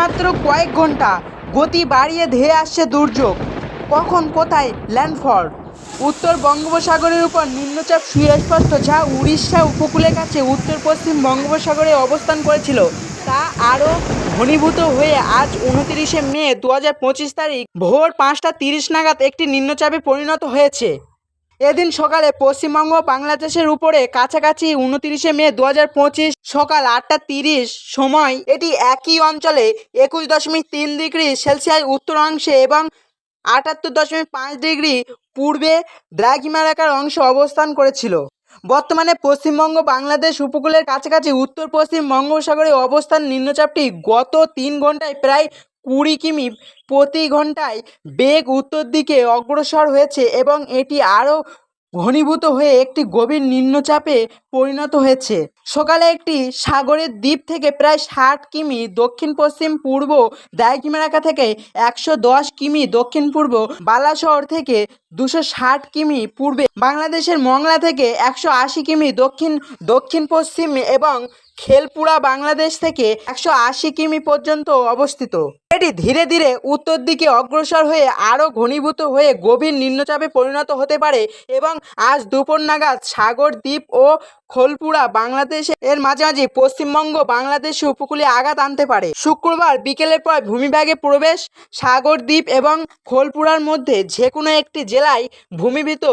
মাত্র কয়েক ঘণ্টা গতি বাড়িয়ে ধেয়ে আসছে দুর্যোগ। কখন কোথায় ল্যান্ডফল? উত্তর বঙ্গোপসাগরের উপর নিম্নচাপ সুস্পষ্ট যা উড়িষ্যা উপকূলের কাছে উত্তর পশ্চিম বঙ্গোপসাগরে অবস্থান করেছিল। তা আরও ঘনীভূত হয়ে আজ উনতিরিশে মে দু হাজার পঁচিশ তারিখ ভোর পাঁচটা তিরিশ নাগাদ একটি নিম্নচাপে পরিণত হয়েছে। এদিন সকালে পশ্চিমবঙ্গ বাংলাদেশের উপরে কাছাকাছি উনতিরিশে মে দু হাজার পঁচিশ সকাল আটটা তিরিশ সময় এটি একই অঞ্চলে একুশ দশমিক তিন ডিগ্রি সেলসিয়াস উত্তরাংশে এবং আটাত্তর দশমিক পাঁচ ডিগ্রি পূর্বে দ্রাঘিমারেখার অংশে অবস্থান করেছিল। বর্তমানে পশ্চিমবঙ্গ বাংলাদেশ উপকূলের কাছাকাছি উত্তর পশ্চিম বঙ্গোপসাগরে অবস্থান নিম্নচাপটি গত তিন ঘন্টায় প্রায় কুড়ি কিমি প্রতি ঘন্টায় বেগ উত্তর দিকে অগ্রসর হয়েছে এবং এটি আরও ঘনীভূত হয়ে একটি গভীর নিম্নচাপে পরিণত হয়েছে। সকালে একটি সাগরের দ্বীপ থেকে প্রায় ষাট কিমি দক্ষিণ, পশ্চিম, পূর্ব দ্রাঘিমারেখা থেকে একশো দশ কিমি দক্ষিণ, পূর্ব বালাশহর থেকে দুশো ষাট কিমি পূর্বে, বাংলাদেশের মংলা থেকে একশো আশি কিমি দক্ষিণ দক্ষিণ, পশ্চিম এবং খেলপুরা, বাংলাদেশ থেকে একশো আশি কিমি পর্যন্ত অবস্থিত। এটি ধীরে ধীরে উত্তর দিকে অগ্রসর হয়ে আরও ঘনীভূত হয়ে গভীর নিম্নচাপে পরিণত হতে পারে এবং আজ দুপুর নাগাদ সাগর দ্বীপ ও খোলপুরা বাংলাদেশে এর মাঝামাঝি পশ্চিমবঙ্গ, বাংলাদেশ উপকূলে আঘাত আনতে পারে। শুক্রবার বিকেলের পর ভূমিভাগে প্রবেশ, সাগর দ্বীপ এবং খোলপুরার মধ্যে যে কোনো একটি জেলায় ভূমিভূত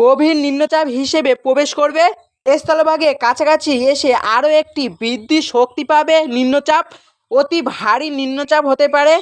গভীর নিম্নচাপ হিসেবে প্রবেশ করবে। স্থলভাগে কাছাকাছি এসে আরও একটি বৃদ্ধি শক্তি পাবে নিম্নচাপ। অতি ভারী নিম্নচাপ হতে পারে।